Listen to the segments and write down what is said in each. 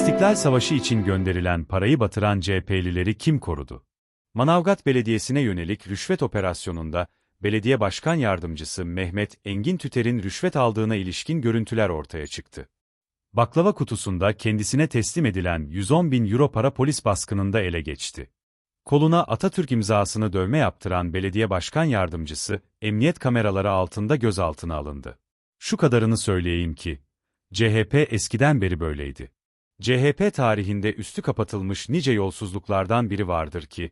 İstiklal Savaşı için gönderilen parayı batıran CHP'lileri kim korudu? Manavgat Belediyesi'ne yönelik rüşvet operasyonunda, belediye başkan yardımcısı Mehmet Engin Tüter'in rüşvet aldığına ilişkin görüntüler ortaya çıktı. Baklava kutusunda kendisine teslim edilen 110 bin euro para polis baskınında ele geçti. Koluna Atatürk imzasını dövme yaptıran belediye başkan yardımcısı, emniyet kameraları altında gözaltına alındı. Şu kadarını söyleyeyim ki, CHP eskiden beri böyleydi. CHP tarihinde üstü kapatılmış nice yolsuzluklardan biri vardır ki,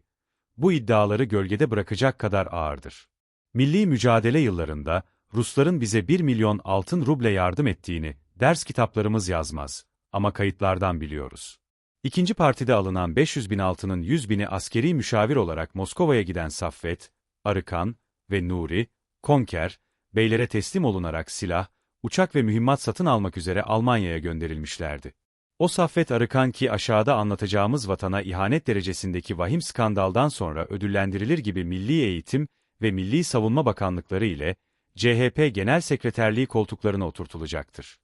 bu iddiaları gölgede bırakacak kadar ağırdır. Milli mücadele yıllarında, Rusların bize 1 milyon altın ruble yardım ettiğini, ders kitaplarımız yazmaz. Ama kayıtlardan biliyoruz. İkinci partide alınan 500 bin altının 100 bini askeri müşavir olarak Moskova'ya giden Saffet, Arıkan ve Nuri, Konker, beylere teslim olunarak silah, uçak ve mühimmat satın almak üzere Almanya'ya gönderilmişlerdi. O Saffet Arıkan ki aşağıda anlatacağımız vatana ihanet derecesindeki vahim skandaldan sonra ödüllendirilir gibi Milli Eğitim ve Milli Savunma Bakanlıkları ile CHP Genel Sekreterliği koltuklarına oturtulacaktır.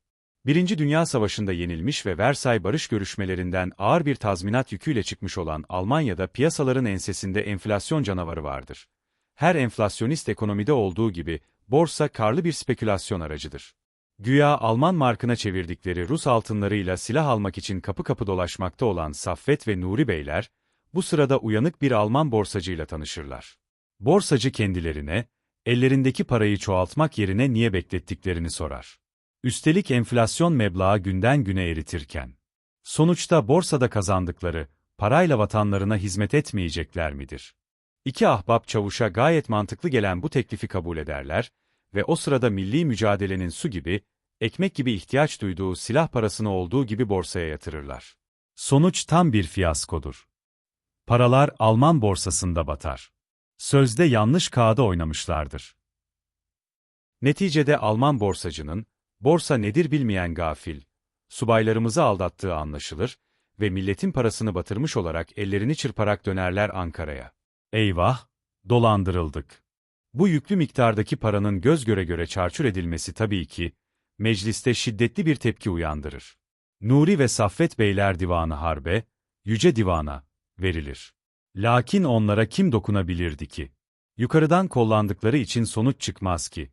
Birinci Dünya Savaşı'nda yenilmiş ve Versay barış görüşmelerinden ağır bir tazminat yüküyle çıkmış olan Almanya'da piyasaların ensesinde enflasyon canavarı vardır. Her enflasyonist ekonomide olduğu gibi, borsa karlı bir spekülasyon aracıdır. Güya Alman markına çevirdikleri Rus altınlarıyla silah almak için kapı kapı dolaşmakta olan Saffet ve Nuri Beyler, bu sırada uyanık bir Alman borsacıyla tanışırlar. Borsacı kendilerine, ellerindeki parayı çoğaltmak yerine niye beklettiklerini sorar. Üstelik enflasyon meblağı günden güne eritirken. Sonuçta borsada kazandıkları, parayla vatanlarına hizmet etmeyecekler midir? İki ahbap çavuşa gayet mantıklı gelen bu teklifi kabul ederler ve o sırada milli mücadelenin su gibi, ekmek gibi ihtiyaç duyduğu silah parasını olduğu gibi borsaya yatırırlar. Sonuç tam bir fiyaskodur. Paralar Alman borsasında batar. Sözde yanlış kağıda oynamışlardır. Neticede Alman borsacının, borsa nedir bilmeyen gafil, subaylarımızı aldattığı anlaşılır ve milletin parasını batırmış olarak ellerini çırparak dönerler Ankara'ya. Eyvah, dolandırıldık. Bu yüklü miktardaki paranın göz göre göre çarçur edilmesi tabii ki, mecliste şiddetli bir tepki uyandırır. Nuri ve Saffet Beyler Divanı Harbe, Yüce Divan'a, verilir. Lakin onlara kim dokunabilirdi ki? Yukarıdan kollandıkları için sonuç çıkmaz ki.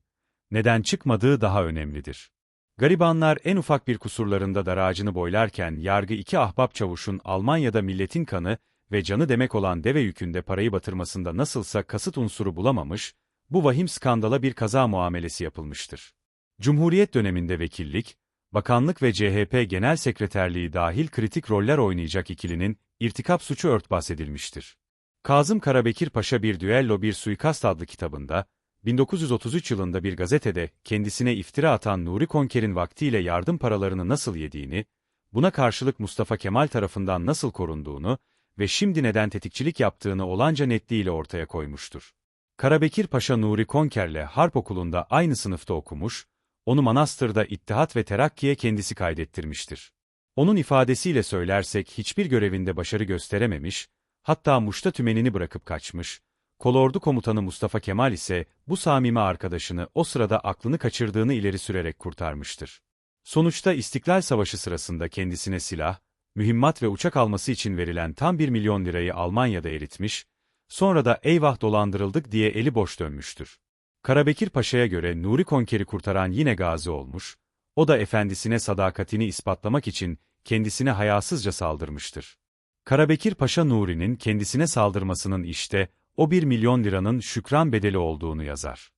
Neden çıkmadığı daha önemlidir. Garibanlar en ufak bir kusurlarında daracını boylarken yargı iki ahbap çavuşun Almanya'da milletin kanı ve canı demek olan deve yükünde parayı batırmasında nasılsa kasıt unsuru bulamamış, bu vahim skandala bir kaza muamelesi yapılmıştır. Cumhuriyet döneminde vekillik, bakanlık ve CHP Genel Sekreterliği dahil kritik roller oynayacak ikilinin irtikap suçu örtbas edilmiştir. Kazım Karabekir Paşa Bir Düello Bir Suikast adlı kitabında, 1933 yılında bir gazetede kendisine iftira atan Nuri Konker'in vaktiyle yardım paralarını nasıl yediğini, buna karşılık Mustafa Kemal tarafından nasıl korunduğunu ve şimdi neden tetikçilik yaptığını olanca netliğiyle ortaya koymuştur. Karabekir Paşa Nuri Konker'le Harp Okulu'nda aynı sınıfta okumuş, onu Manastır'da İttihat ve Terakki'ye kendisi kaydettirmiştir. Onun ifadesiyle söylersek hiçbir görevinde başarı gösterememiş, hatta Muş'ta tümenini bırakıp kaçmış, kolordu komutanı Mustafa Kemal ise bu samimi arkadaşını o sırada aklını kaçırdığını ileri sürerek kurtarmıştır. Sonuçta İstiklal Savaşı sırasında kendisine silah, mühimmat ve uçak alması için verilen tam 1 milyon lirayı Almanya'da eritmiş, sonra da eyvah dolandırıldık diye eli boş dönmüştür. Karabekir Paşa'ya göre Nuri Konker'i kurtaran yine gazi olmuş, o da efendisine sadakatini ispatlamak için kendisine hayasızca saldırmıştır. Karabekir Paşa Nuri'nin kendisine saldırmasının işte o 1 milyon liranın şükran bedeli olduğunu yazar.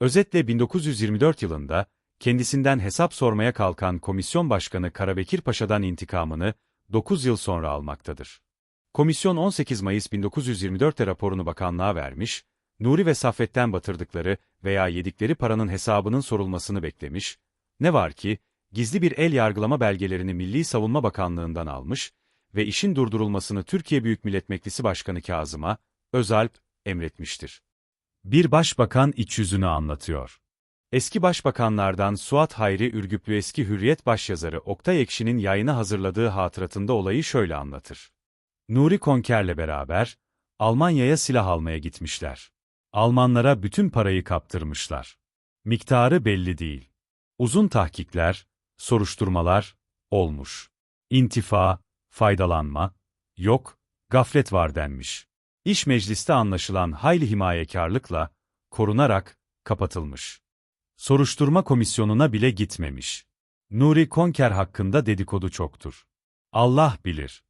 Özetle 1924 yılında kendisinden hesap sormaya kalkan komisyon başkanı Karabekir Paşa'dan intikamını 9 yıl sonra almaktadır. Komisyon 18 Mayıs 1924'te raporunu bakanlığa vermiş, Nuri ve Saffet'ten batırdıkları veya yedikleri paranın hesabının sorulmasını beklemiş, ne var ki, gizli bir el yargılama belgelerini Milli Savunma Bakanlığı'ndan almış ve işin durdurulmasını Türkiye Büyük Millet Meclisi Başkanı Kazım'a, Özalp, emretmiştir. Bir başbakan iç yüzünü anlatıyor. Eski başbakanlardan Suat Hayri Ürgüplü eski Hürriyet başyazarı Oktay Ekşi'nin yayına hazırladığı hatıratında olayı şöyle anlatır. Nuri Konker'le beraber, Almanya'ya silah almaya gitmişler. Almanlara bütün parayı kaptırmışlar. Miktarı belli değil. Uzun tahkikler, soruşturmalar, olmuş. İntifa, faydalanma, yok, gaflet var denmiş. İş mecliste anlaşılan hayli himayekarlıkla, korunarak, kapatılmış. Soruşturma komisyonuna bile gitmemiş. Nuri Konker hakkında dedikodu çoktur. Allah bilir.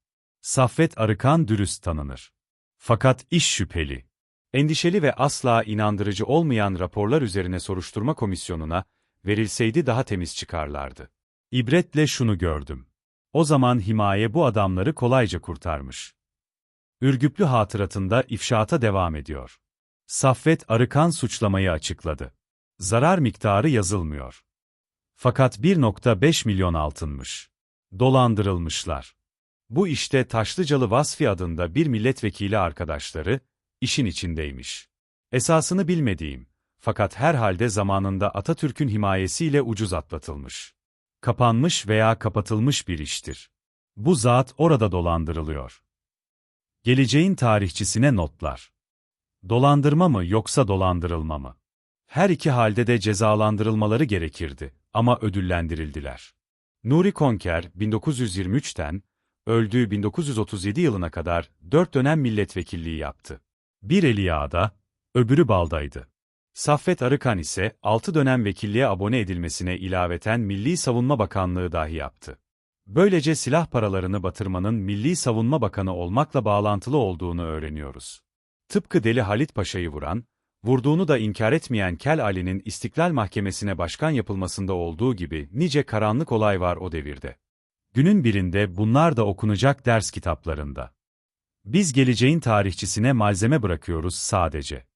Saffet Arıkan dürüst tanınır. Fakat iş şüpheli. Endişeli ve asla inandırıcı olmayan raporlar üzerine soruşturma komisyonuna verilseydi daha temiz çıkarlardı. İbretle şunu gördüm. O zaman himaye bu adamları kolayca kurtarmış. Ürgüplü hatıratında ifşaata devam ediyor. Saffet Arıkan suçlamayı açıkladı. Zarar miktarı yazılmıyor. Fakat 1.5 milyon altınmış. Dolandırılmışlar. Bu işte Taşlıcalı Vasfi adında bir milletvekili arkadaşları, işin içindeymiş. Esasını bilmediğim, fakat herhalde zamanında Atatürk'ün himayesiyle ucuz atlatılmış. Kapanmış veya kapatılmış bir iştir. Bu zat orada dolandırılıyor. Geleceğin tarihçisine notlar. Dolandırma mı yoksa dolandırılma mı? Her iki halde de cezalandırılmaları gerekirdi ama ödüllendirildiler. Nuri Konker, 1923'ten, öldüğü 1937 yılına kadar dört dönem milletvekilliği yaptı. Bir eli yağda, öbürü baldaydı. Saffet Arıkan ise altı dönem vekilliğe abone edilmesine ilaveten Milli Savunma Bakanlığı dahi yaptı. Böylece silah paralarını batırmanın Milli Savunma Bakanı olmakla bağlantılı olduğunu öğreniyoruz. Tıpkı Deli Halit Paşa'yı vuran, vurduğunu da inkar etmeyen Kel Ali'nin İstiklal Mahkemesi'ne başkan yapılmasında olduğu gibi nice karanlık olay var o devirde. Günün birinde bunlar da okunacak ders kitaplarında. Biz geleceğin tarihçisine malzeme bırakıyoruz sadece.